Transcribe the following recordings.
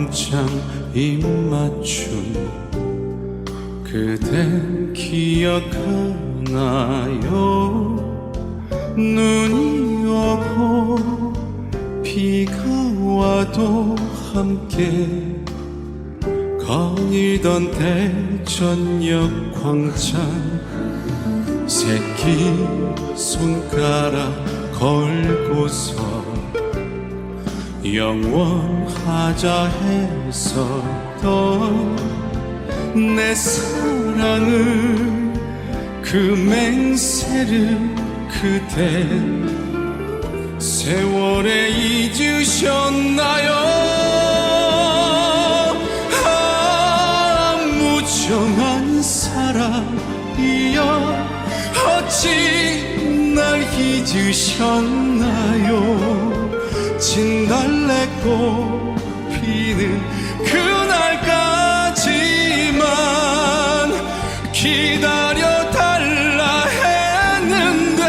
광장 입맞춤 그대 기억하나요? 눈이 오고 비가 와도 함께 거닐던 대전역 광장 새끼 손가락 걸고서 영원하자 했었던 내 사랑을 그 맹세를 그대 세월에 잊으셨나요? 아 무정한 사랑이여 어찌 날 잊으셨나요 진달래꽃 피는 그날까지만 기다려 달라 했는데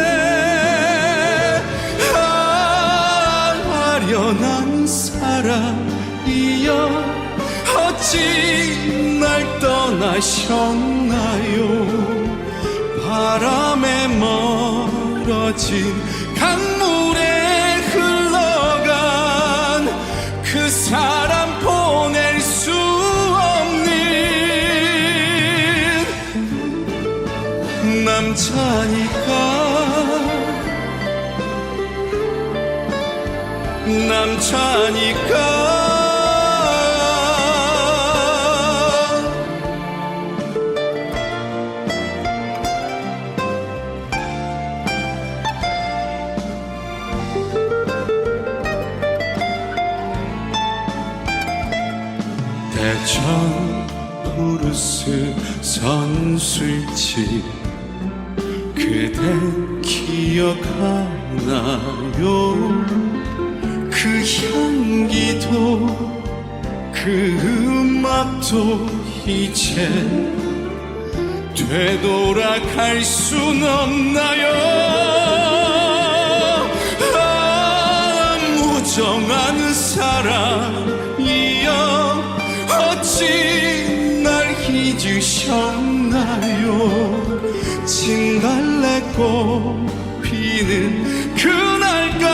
아, 아련한 사랑이여 어찌 날 떠나셨나요? 바람에 멀어진 강 남자니까. 남자니까. 대전 브루스 선술집 그대 기억하나요? 그 향기도 그 음악도 이제 되돌아갈 순 없나요? 아, 무정한 사랑이여 어찌 날 잊으셨나요? 진달래 꽃 피는 그날까지만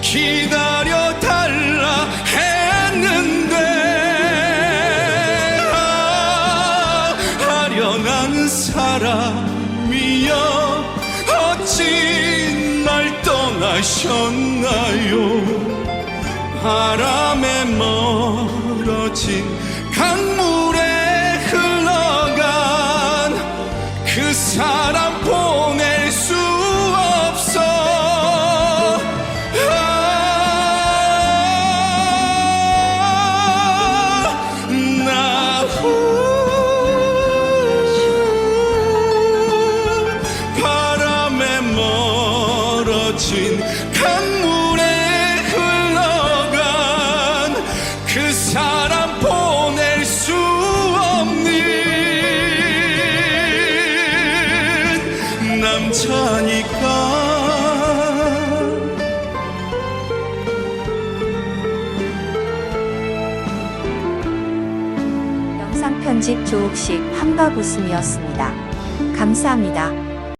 기다려 달라 했는데 아, 아련한 사람이여 어찌 날 떠나셨나요? 바람에 멀어진 강물에 그 사람 남자니까 영상 편집 조옥식 한박 웃음이었습니다. 감사합니다.